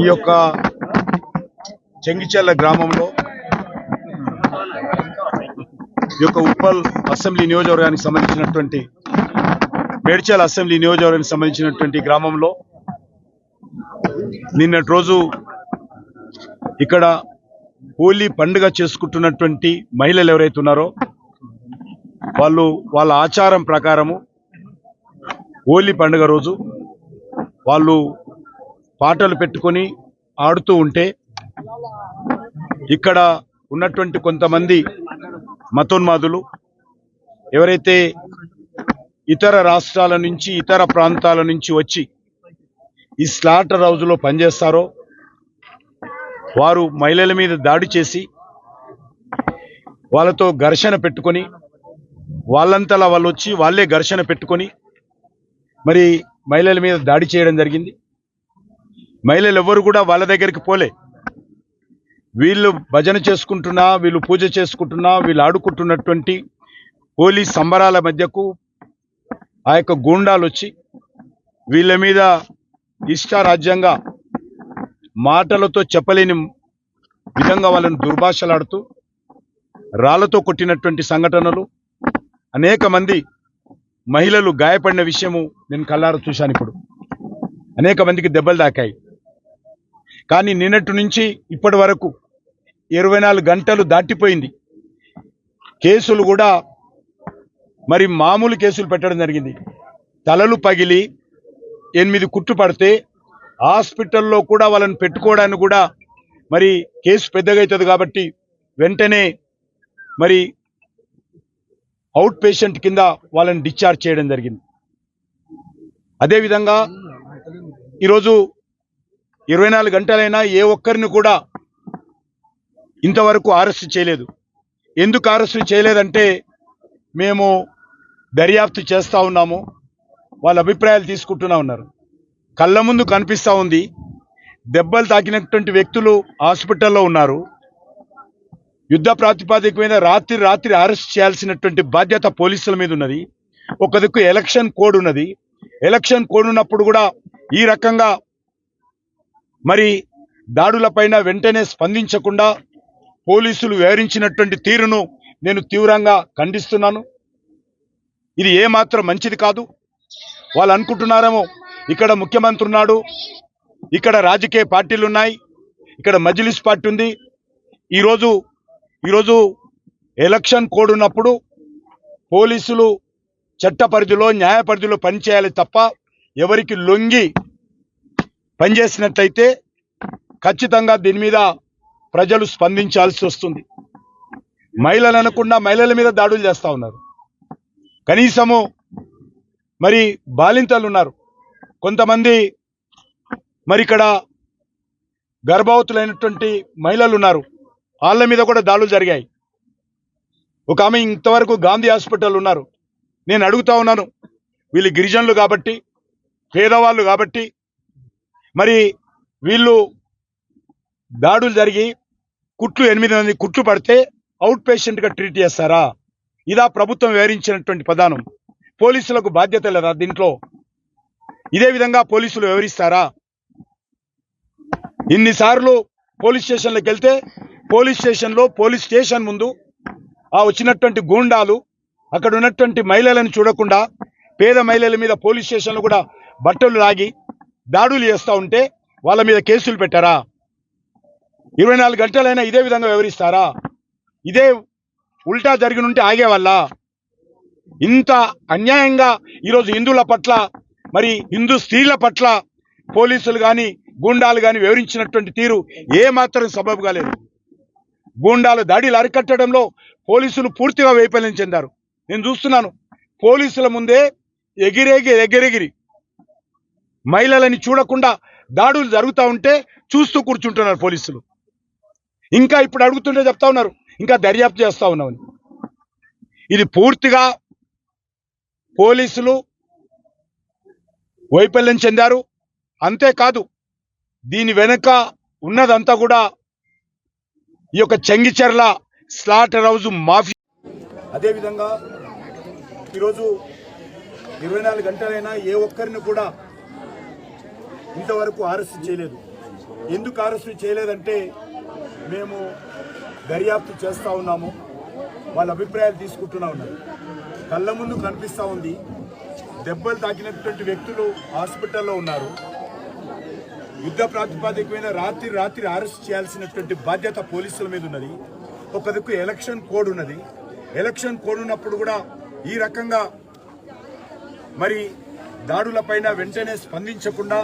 ఈ యొక్క చెంగిచెల్ల గ్రామంలో ఈ యొక్క ఉప్పల్ అసెంబ్లీ నియోజకవర్గానికి సంబంధించినటువంటి మేడ్చల్ అసెంబ్లీ నియోజకవర్గానికి సంబంధించినటువంటి గ్రామంలో నిన్నటి రోజు ఇక్కడ హోలీ పండుగ చేసుకుంటున్నటువంటి మహిళలు ఎవరైతే ఉన్నారో వాళ్ళు వాళ్ళ ఆచారం ప్రకారము హోలీ పండుగ రోజు వాళ్ళు పాటలు పెట్టుకొని ఆడుతూ ఉంటే ఇక్కడ ఉన్నటువంటి కొంతమంది మతోన్మాదులు ఎవరైతే ఇతర రాష్ట్రాల నుంచి ఇతర ప్రాంతాల నుంచి వచ్చి ఈ స్లాటర్ హౌజ్లో పనిచేస్తారో వారు మహిళల మీద దాడి చేసి వాళ్ళతో ఘర్షణ పెట్టుకొని వాళ్ళంతలా వాళ్ళు వచ్చి వాళ్ళే ఘర్షణ పెట్టుకొని మరి మహిళల మీద దాడి చేయడం జరిగింది. మహిళలు ఎవ్వరు కూడా వాళ్ళ దగ్గరికి పోలే. వీళ్ళు భజన చేసుకుంటున్నా వీళ్ళు పూజ చేసుకుంటున్నా వీళ్ళు ఆడుకుంటున్నటువంటి హోలీ సంబరాల మధ్యకు ఆ యొక్క గూండాలు వచ్చి వీళ్ళ మీద ఇష్టారాజ్యంగా మాటలతో చెప్పలేని విధంగా వాళ్ళని దుర్భాషలాడుతూ రాళ్ళతో కొట్టినటువంటి సంఘటనలు అనేక మంది మహిళలు గాయపడిన విషయము నేను కళ్ళారు చూశాను ఇప్పుడు. అనేక మందికి దెబ్బలు దాకాయి కానీ నిన్నటి నుంచి ఇప్పటి వరకు ఇరవై నాలుగు గంటలు దాటిపోయింది. కేసులు కూడా మరి మామూలు కేసులు పెట్టడం జరిగింది. తలలు పగిలి ఎనిమిది కుట్టు పడితే హాస్పిటల్లో కూడా వాళ్ళని పెట్టుకోవడానికి కూడా మరి కేసు పెద్దగా అవుతుంది కాబట్టి వెంటనే మరి అవుట్ పేషెంట్ కింద వాళ్ళని డిశ్చార్జ్ చేయడం జరిగింది. అదేవిధంగా ఈరోజు ఇరవై నాలుగు గంటలైనా ఏ ఒక్కరిని కూడా ఇంతవరకు అరెస్ట్ చేయలేదు. ఎందుకు అరెస్ట్ చేయలేదంటే మేము దర్యాప్తు చేస్తూ ఉన్నాము. వాళ్ళ అభిప్రాయాలు తీసుకుంటూనే ఉన్నారు. కళ్ళ ముందు కనిపిస్తూ ఉంది. దెబ్బలు తాకినటువంటి వ్యక్తులు హాస్పిటల్లో ఉన్నారు. యుద్ధ ప్రాతిపాదికమైన రాత్రి రాత్రి అరెస్ట్ చేయాల్సినటువంటి బాధ్యత పోలీసుల మీద ఉన్నది. ఒక దిక్కు ఎలక్షన్ కోడ్ ఉన్నది. ఎలక్షన్ కోడ్ ఉన్నప్పుడు కూడా ఈ రకంగా మరి దాడులపైన వెంటనే స్పందించకుండా పోలీసులు వివరించినటువంటి తీరును నేను తీవ్రంగా ఖండిస్తున్నాను. ఇది ఏమాత్రం మంచిది కాదు. వాళ్ళు అనుకుంటున్నారేమో ఇక్కడ ముఖ్యమంత్రి ఉన్నాడు ఇక్కడ రాజకీయ పార్టీలు ఉన్నాయి ఇక్కడ మజ్లిస్ పార్టీ ఉంది. ఈరోజు ఈరోజు ఎలక్షన్ కోడ్ ఉన్నప్పుడు పోలీసులు చట్ట పరిధిలో న్యాయ పరిధిలో పనిచేయాలి తప్ప ఎవరికి లొంగి పనిచేసినట్లయితే ఖచ్చితంగా దీని మీద ప్రజలు స్పందించాల్సి వస్తుంది. మహిళలు అనకుండా మహిళల మీద దాడులు చేస్తూ ఉన్నారు. కనీసము మరి బాలింతలు ఉన్నారు. కొంతమంది మరి ఇక్కడ గర్భవతులైనటువంటి మహిళలు ఉన్నారు. వాళ్ళ మీద కూడా దాడులు జరిగాయి. ఒక ఆమె ఇంతవరకు గాంధీ హాస్పిటల్ ఉన్నారు. నేను అడుగుతా ఉన్నాను. వీళ్ళు గిరిజనులు కాబట్టి పేదవాళ్ళు కాబట్టి మరి వీళ్ళు దాడులు జరిగి కుట్లు ఎనిమిది మంది కుట్లు పడితే అవుట్ పేషెంట్గా ట్రీట్ చేస్తారా? ఇదా ప్రభుత్వం వివరించినటువంటి ప్రధానం. పోలీసులకు బాధ్యత లేదా దీంట్లో? ఇదే విధంగా పోలీసులు వివరిస్తారా? ఇన్నిసార్లు పోలీస్ స్టేషన్లకు వెళ్తే పోలీస్ స్టేషన్లో పోలీస్ స్టేషన్ ముందు ఆ వచ్చినటువంటి గూండాలు అక్కడ ఉన్నటువంటి మహిళలను చూడకుండా పేద మహిళల మీద పోలీస్ స్టేషన్లో కూడా బట్టలు లాగి దాడులు చేస్తూ ఉంటే వాళ్ళ మీద కేసులు పెట్టారా? ఇరవై నాలుగు గంటలైనా ఇదే విధంగా వివరిస్తారా? ఇదే ఉల్టా జరిగినుంటే ఉంటే ఇంత అన్యాయంగా ఈరోజు హిందువుల పట్ల మరి హిందూ స్త్రీల పట్ల పోలీసులు కానీ గూండాలు కానీ వివరించినటువంటి తీరు ఏమాత్రం సబబు కాలేదు. గూండాలు దాడిలు అరికట్టడంలో పోలీసులు పూర్తిగా వైఫల్యం చెందారు. నేను చూస్తున్నాను పోలీసుల ముందే ఎగిరేగి ఎగిరెగిరి. మహిళలని చూడకుండా దాడులు జరుగుతూ ఉంటే చూస్తూ కూర్చుంటున్నారు పోలీసులు. ఇంకా ఇప్పుడు అడుగుతుంటే చెప్తా ఉన్నారు ఇంకా దర్యాప్తు చేస్తూ ఉన్నామని ఇది పూర్తిగా పోలీసులు వైఫల్యం చెందారు. అంతేకాదు దీని వెనుక ఉన్నదంతా కూడా ఈ యొక్క చెంగిచెర్ల స్లాటర్ హౌస్ మాఫియా అదేవిధంగా ఈరోజు ఇరవై నాలుగు గంటలైనా ఏ ఒక్కరిని కూడా ఇంతవరకు అరెస్ట్ చేయలేదు. ఎందుకు అరెస్ట్ చేయలేదంటే మేము దర్యాప్తు చేస్తూ ఉన్నాము. వాళ్ళ అభిప్రాయాలు తీసుకుంటూనే ఉన్నారు కళ్ళ ముందు కనిపిస్తూ ఉంది. దెబ్బలు తాకినటువంటి వ్యక్తులు హాస్పిటల్లో ఉన్నారు. యుద్ధ ప్రాతిపాదికమైన రాత్రి రాత్రి అరెస్ట్ చేయాల్సినటువంటి బాధ్యత పోలీసుల మీద ఉన్నది. ఒక దిక్కు ఎలక్షన్ కోడ్ ఉన్నది. ఎలక్షన్ కోడ్ ఉన్నప్పుడు కూడా ఈ రకంగా మరి దాడులపైన వెంటనే స్పందించకుండా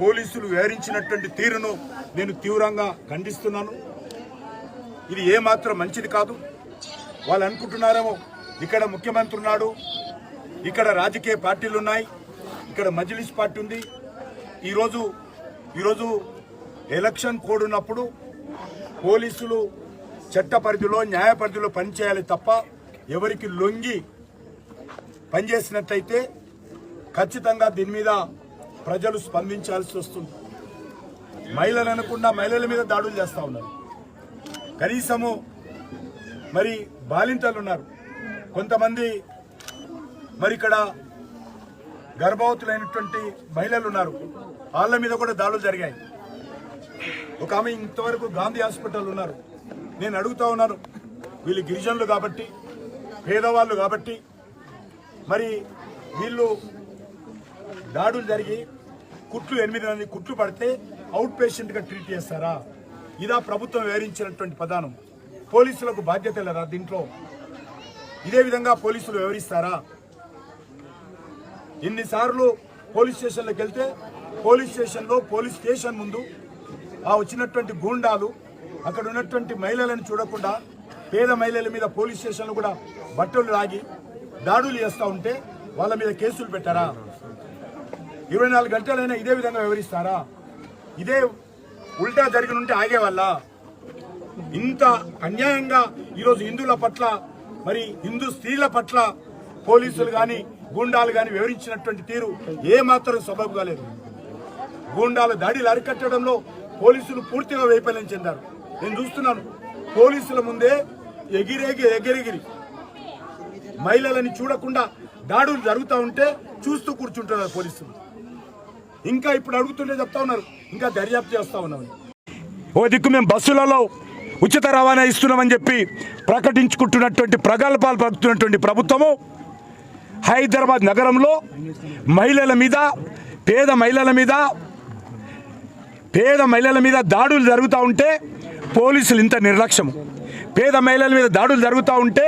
పోలీసులు వివరించినటువంటి తీరును నేను తీవ్రంగా ఖండిస్తున్నాను. ఇది ఏమాత్రం మంచిది కాదు. వాళ్ళు అనుకుంటున్నారేమో ఇక్కడ ముఖ్యమంత్రి ఉన్నాడు ఇక్కడ రాజకీయ పార్టీలు ఉన్నాయి ఇక్కడ మజ్లిస్ పార్టీ ఉంది. ఈరోజు ఈరోజు ఎలక్షన్ కోడ్ ఉన్నప్పుడు పోలీసులు చట్ట పరిధిలో న్యాయ పరిధిలో పనిచేయాలి తప్ప ఎవరికి లొంగి పనిచేసినట్లయితే ఖచ్చితంగా దీని మీద ప్రజలు స్పందించాల్సి వస్తుంది. మహిళలు అనకుండా మహిళల మీద దాడులు చేస్తూ ఉన్నారు. కనీసము మరి బాలింతలు ఉన్నారు. కొంతమంది మరి ఇక్కడ గర్భవతులైనటువంటి మహిళలు ఉన్నారు. వాళ్ళ మీద కూడా దాడులు జరిగాయి. ఒక ఆమె ఇంతవరకు గాంధీ హాస్పిటల్ ఉన్నారు. నేను అడుగుతా ఉన్నాను. వీళ్ళు గిరిజనులు కాబట్టి పేదవాళ్ళు కాబట్టి మరి వీళ్ళు దాడులు జరిగి కుట్లు ఎనిమిది మంది కుట్లు పడితే అవుట్ పేషెంట్గా ట్రీట్ చేస్తారా? ఇదా ప్రభుత్వం వివరించినటువంటి ప్రధానం పోలీసులకు బాధ్యత లేదా దీంట్లో? ఇదే విధంగా పోలీసులు వివరిస్తారా? ఎన్నిసార్లు పోలీస్ స్టేషన్లోకి వెళ్తే పోలీస్ స్టేషన్లో పోలీస్ స్టేషన్ ముందు ఆ వచ్చినటువంటి గూండాలు అక్కడ ఉన్నటువంటి మహిళలను చూడకుండా పేద మహిళల మీద పోలీస్ స్టేషన్లు కూడా బట్టలు లాగి దాడులు చేస్తూ ఉంటే వాళ్ళ మీద కేసులు పెట్టారా? ఇరవై నాలుగు గంటలైనా ఇదే విధంగా వివరిస్తారా? ఇదే ఉల్టా జరిగిన ఉంటే ఆగేవాళ్ళ? ఇంత అన్యాయంగా ఈరోజు హిందువుల పట్ల మరి హిందూ స్త్రీల పట్ల పోలీసులు కానీ గూండాలు కానీ వివరించినటువంటి తీరు ఏమాత్రం సబబు కాలేదు. గూండాల దాడిలు అరికట్టడంలో పోలీసులు పూర్తిగా వైఫల్యం చెందారు. నేను చూస్తున్నాను పోలీసుల ముందే ఎగిరెగి ఎగిరెగిరి. మహిళలని చూడకుండా దాడులు జరుగుతూ ఉంటే చూస్తూ కూర్చుంటున్నారు పోలీసులు. ఇంకా ఇప్పుడు అడుగుతుంటే చెప్తా ఉన్నారు. ఇంకా దర్యాప్తు చేస్తా ఉన్నామని. ఓ దిక్కు మేము బస్సులలో ఉచిత రవాణా ఇస్తున్నామని చెప్పి ప్రకటించుకుంటున్నటువంటి ప్రగల్భాలు పలుకుతున్నటువంటి ప్రభుత్వము హైదరాబాద్ నగరంలో మహిళల మీద పేద మహిళల మీద పేద మహిళల మీద దాడులు జరుగుతూ ఉంటే పోలీసులు ఇంత నిర్లక్ష్యం పేద మహిళల మీద దాడులు జరుగుతూ ఉంటే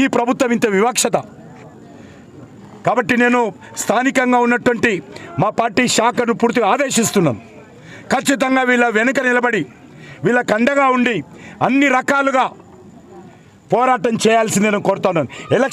ఈ ప్రభుత్వం ఇంత వివక్షత. కాబట్టి నేను స్థానికంగా ఉన్నటువంటి మా పార్టీ శాఖను పూర్తిగా ఆదేశిస్తున్నాను ఖచ్చితంగా వీళ్ళ వెనుక నిలబడి వీళ్ళ కండగా ఉండి అన్ని రకాలుగా పోరాటం చేయాల్సిందే నేను కోరుతున్నాను. ఎలక్షన్